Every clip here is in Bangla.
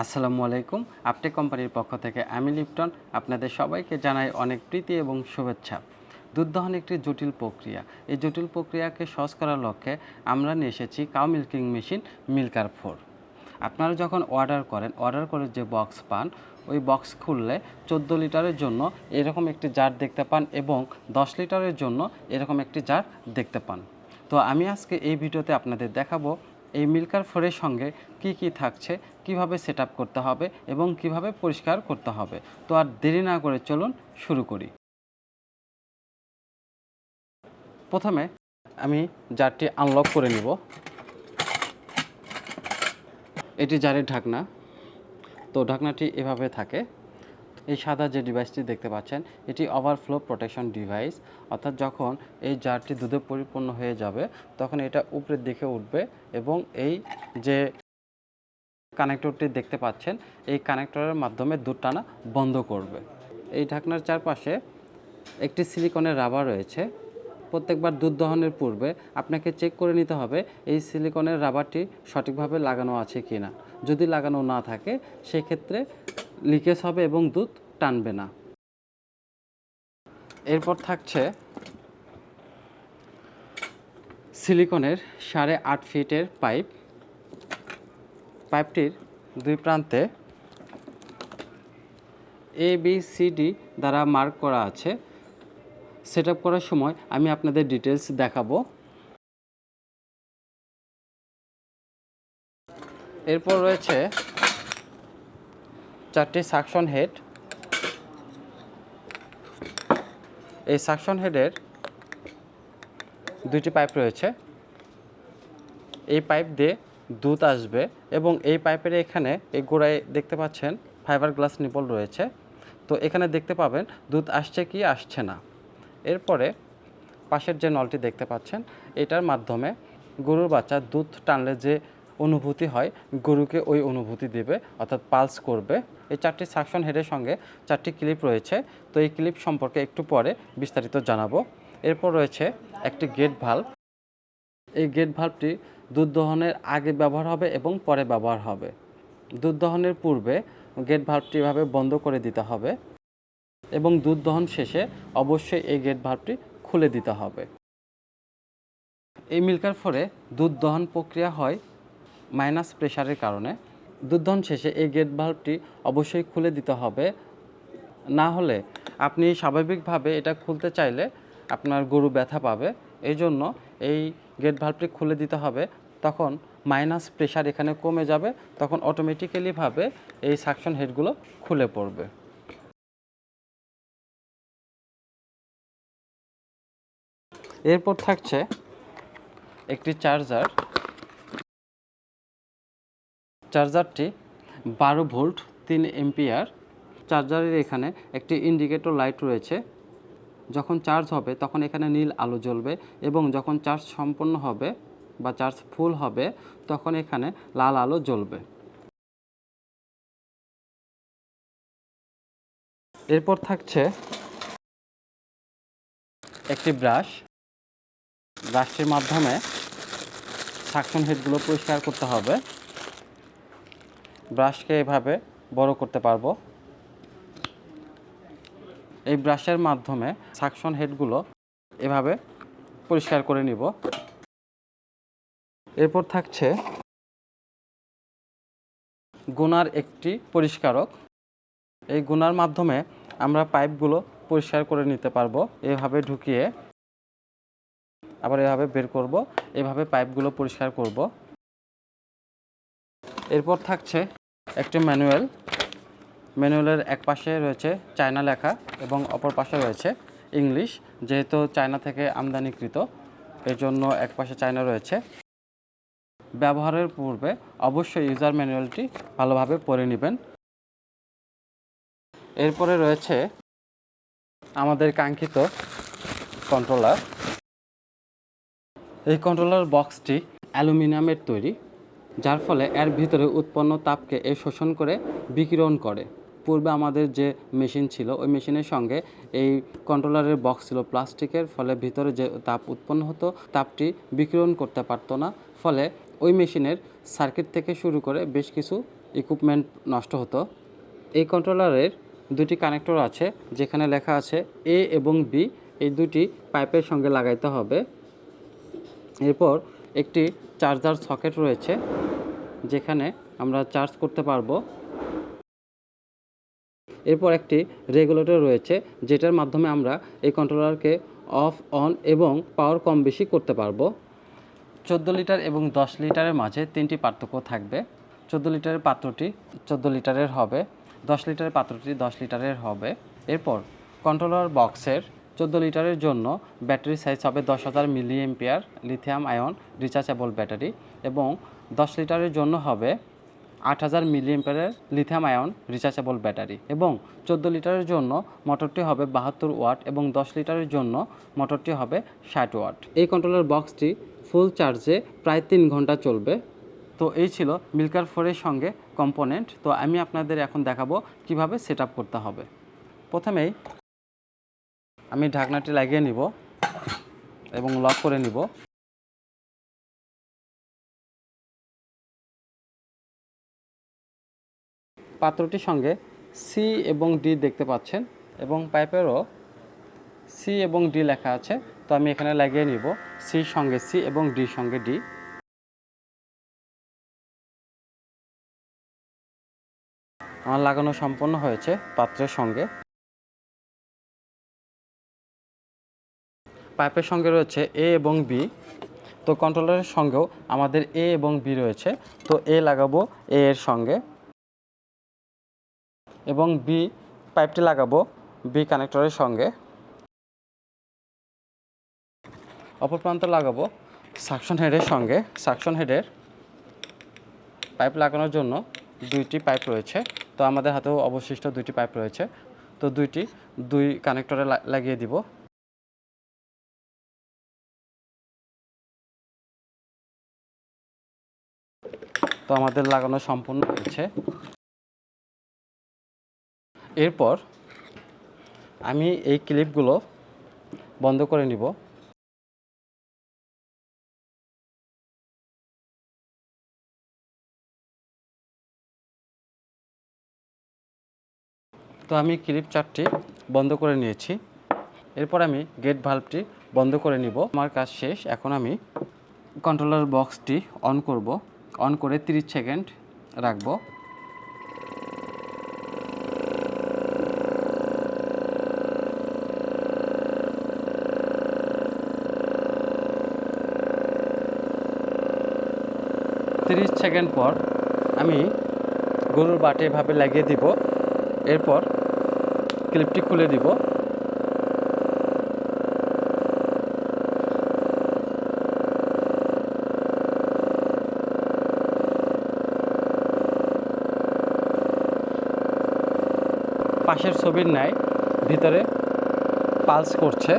আসসালামু আলাইকুম। আপটেক কোম্পানির পক্ষ থেকে আমি লিপটন। আপনাদের সবাইকে জানাই অনেক প্রীতি এবং শুভেচ্ছা। দুধ দহন একটি জটিল প্রক্রিয়া। এই জটিল প্রক্রিয়াকে সহজ করার লক্ষ্যে আমরা নিয়ে এসেছি cow milking machine milker four আপনারা যখন অর্ডার করেন অর্ডার করে যে বক্স পান, ওই বক্স খুললে চোদ্দ লিটারের জন্য এরকম একটি জার দেখতে পান এবং দশ লিটারের জন্য এরকম একটি জার দেখতে পান। তো আমি আজকে এই ভিডিওতে আপনাদের দেখাবো এই মিল্কার ফোরের সঙ্গে কি কি থাকছে কীভাবে সেট করতে হবে এবং কীভাবে পরিষ্কার করতে হবে। তো আর দেরি না করে চলুন শুরু করি। প্রথমে আমি জারটি আনলক করে নিব। এটি জারের ঢাকনা। তো ঢাকনাটি এভাবে থাকে। এই সাদা যে ডিভাইসটি দেখতে পাচ্ছেন, এটি ওভারফ্লো প্রোটেকশন ডিভাইস অর্থাৎ যখন এই জারটি দুধে পরিপূর্ণ হয়ে যাবে, তখন এটা উপরের দিকে উঠবে এবং এই যে কানেক্টরটি দেখতে পাচ্ছেন, এই কানেক্টরের মাধ্যমে দুধ টানা বন্ধ করবে। এই ঢাকনার চারপাশে একটি সিলিকনের রাবার রয়েছে। প্রত্যেকবার দুধ দহনের পূর্বে আপনাকে চেক করে নিতে হবে, এই সিলিকনের রাবারটি সঠিকভাবে লাগানো আছে কি না যদি লাগানো না থাকে, সেক্ষেত্রে লিকেজ হবে এবং দুধ টানবে না। এরপর থাকছে সিলিকনের সাড়ে আট ফিটের পাইপ। পাইপটির দুই প্রান্তে এ বি সি ডি দ্বারা মার্ক করা আছে। সেট করার সময় আমি আপনাদের ডিটেলস দেখাবো। এরপর রয়েছে চারটি সাকশন হেড এই সাকশন হেডের দুইটি পাইপ রয়েছে। এই পাইপ দিয়ে দুধ আসবে এবং এই পাইপের এখানে এই গোড়ায় দেখতে পাচ্ছেন ফাইবার গ্লাস নিপল রয়েছে। তো এখানে দেখতে পাবেন দুধ আসছে কি আসছে না। এরপরে পাশের যে নলটি দেখতে পাচ্ছেন, এটার মাধ্যমে গরুর বাচ্চা দুধ টানলে যে অনুভূতি হয়, গরুকে ওই অনুভূতি দেবে, অর্থাৎ পালস করবে। এই চারটি সাকশন হেডের সঙ্গে চারটি ক্লিপ রয়েছে। তো এই ক্লিপ সম্পর্কে একটু পরে বিস্তারিত জানাব। এরপর রয়েছে একটি গেট ভাল্ব এই গেট ভাল্বটি দুধ দহনের আগে ব্যবহার হবে এবং পরে ব্যবহার হবে। দুধ দহনের পূর্বে গেট ভাল্বটি এভাবে বন্ধ করে দিতে হবে এবং দুধ দহন শেষে অবশ্যই এই গেট ভাল্বটি খুলে দিতে হবে। এই মিল্কার ফোরে দুধ দহন প্রক্রিয়া হয় মাইনাস প্রেশারের কারণে। দুধ দহন শেষে এই গেট ভাল্বটি অবশ্যই খুলে দিতে হবে। না হলে আপনি স্বাভাবিকভাবে এটা খুলতে চাইলে আপনার গরু ব্যথা পাবে। এই জন্য এই গেট ভাল্বটি খুলে দিতে হবে। তখন মাইনাস প্রেশার এখানে কমে যাবে, তখন অটোমেটিক্যালিভাবে এই সাকশন হেডগুলো খুলে পড়বে। এরপর থাকছে একটি চার্জার চার্জারটি বারো ভোল্ট, তিন এম্পিয়ার চার্জারের এখানে একটি ইন্ডিকেটর লাইট রয়েছে। যখন চার্জ হবে, তখন এখানে নীল আলো জ্বলবে এবং যখন চার্জ সম্পন্ন হবে বা চার্জ ফুল হবে, তখন এখানে লাল আলো জ্বলবে। এরপর থাকছে একটি ব্রাশ। ব্রাশটির মাধ্যমে সাকশন হেডগুলো পরিষ্কার করতে হবে। ব্রাশকে এভাবে বড় করতে পারব। এই ব্রাশের মাধ্যমে সাকশন হেডগুলো এভাবে পরিষ্কার করে নিব। এরপর থাকছে গুনার একটি পরিষ্কারক। এই গুনার মাধ্যমে আমরা পাইপগুলো পরিষ্কার করে নিতে পারব। এভাবে ঢুকিয়ে আবার এভাবে বের করব। এভাবে পাইপগুলো পরিষ্কার করব। এরপর থাকছে একটি ম্যানুয়াল। ম্যানুয়ালের এক পাশে রয়েছে চায়না লেখা এবং অপর পাশে রয়েছে ইংলিশ, যেহেতু চায়না থেকে আমদানিকৃত এই জন্য এক পাশে চায়না রয়েছে। ব্যবহারের পূর্বে অবশ্যই ইউজার ম্যানুয়ালটি ভালোভাবে পড়ে নেবেন। এরপরে রয়েছে আমাদের কাঙ্ক্ষিত কন্ট্রোলার এই কন্ট্রোলার বক্সটি অ্যালুমিনিয়ামের তৈরি, যার ফলে এর ভিতরে উৎপন্ন তাপকে এ শোষণ করে বিকিরণ করে। পূর্বে আমাদের যে মেশিন ছিল, ওই মেশিনের সঙ্গে এই কন্ট্রোলারের বক্স ছিল প্লাস্টিকের ফলে ভিতরে যে তাপ উৎপন্ন হতো, তাপটি বিকিরণ করতে পারতো না। ফলে ওই মেশিনের সার্কিট থেকে শুরু করে বেশ কিছু ইকুইপমেন্ট নষ্ট হতো। এই কন্ট্রোলারের দুটি কানেক্টর আছে, যেখানে লেখা আছে এ এবং বি এই দুটি পাইপের সঙ্গে লাগাইতে হবে। এরপর একটি চার্জার সকেট রয়েছে, যেখানে আমরা চার্জ করতে পারব। এরপর একটি রেগুলেটর রয়েছে, যেটার মাধ্যমে আমরা এই কন্ট্রোলারকে অফ অন এবং পাওয়ার কম বেশি করতে পারব। চোদ্দ লিটার এবং দশ লিটারের মাঝে তিনটি পার্থক্য থাকবে। চোদ্দ লিটারের পাত্রটি চোদ্দ লিটারের হবে, দশ লিটারের পাত্রটি দশ লিটারের হবে। এরপর কন্ট্রোলার বক্সের চোদ্দ লিটারের জন্য ব্যাটারি সাইজ হবে দশ হাজার লিথিয়াম আয়ন রিচার্জেবল ব্যাটারি এবং দশ লিটারের জন্য হবে আট হাজার লিথিয়াম আয়ন রিচার্জেবল ব্যাটারি এবং চোদ্দ লিটারের জন্য মোটরটি হবে বাহাত্তর ওয়াট এবং দশ লিটারের জন্য মোটরটি হবে ষাট ওয়াট এই কন্ট্রোলার বক্সটি ফুল চার্জে প্রায় তিন ঘণ্টা চলবে। তো এই ছিল মিল্কার ফোরের সঙ্গে কম্পোনেন্ট। তো আমি আপনাদের এখন দেখাবো কীভাবে সেট করতে হবে। প্রথমেই আমি ঢাকনাটি লাগিয়ে নিব এবং লক করে নিব। পাত্রটির সঙ্গে সি এবং ডি দেখতে পাচ্ছেন এবং পাইপেরও সি এবং ডি লেখা আছে। তো আমি এখানে লাগিয়ে নিব সির সঙ্গে সি এবং ডির সঙ্গে ডি আমার লাগানো সম্পন্ন হয়েছে পাত্রের সঙ্গে। পাইপের সঙ্গে রয়েছে এ এবং বি তো কন্ট্রোলারের সঙ্গেও আমাদের এ এবং বি রয়েছে। তো এ লাগাবো এ এর সঙ্গে। এবং বি পাইপটি লাগাবো বি কানেক্টরের সঙ্গে। অপর প্রান্ত লাগাবো সাকশন হেডের সঙ্গে। সাকশন হেডের পাইপ লাগানোর জন্য দুইটি পাইপ রয়েছে। তো আমাদের হাতেও অবশিষ্ট দুইটি পাইপ রয়েছে। তো দুইটি, দুই কানেক্টরে লাগিয়ে দিব। তো আমাদের লাগানো সম্পূর্ণ হয়েছে। এরপর আমি এই ক্লিপগুলো বন্ধ করে নিব। তো আমি ক্লিপ চারটি বন্ধ করে নিয়েছি। এরপর আমি গেট ভাল্বটি বন্ধ করে নিব। আমার কাজ শেষ। এখন আমি কন্ট্রোলার বক্সটি অন করব। অন করে 30 সেকেন্ড রাখব। তিরিশ সেকেন্ড পর আমি গরুর বাটে এভাবে লাগিয়ে দিব। এরপর ক্লিপটি খুলে দিব। পাশের ছবির ন্যায় ভিতরে পালস করছে,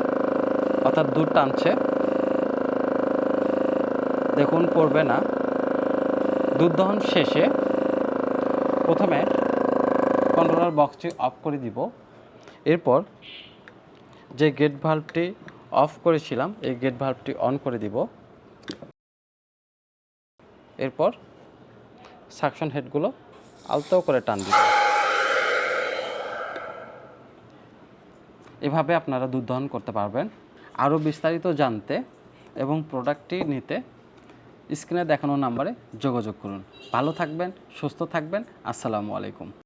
অর্থাৎ দুধ টানছে। দেখুন, পড়বে না। দুধ দহন শেষে প্রথমে কন্ট্রোলার বক্সটি অফ করে দিব। এরপর যে গেট ভাল্বটি অফ করেছিলাম, এই গেট ভাল্বটি অন করে দিব। এরপর সাকশন হেডগুলো আলতো করে টান দিব। এভাবে আপনারা দুধ দহন করতে পারবেন। আরও বিস্তারিত জানতে এবং প্রোডাক্টটি নিতে স্ক্রিনে দেখানো নাম্বারে যোগাযোগ করুন। ভালো থাকবেন, সুস্থ থাকবেন। আসসালামু আলাইকুম।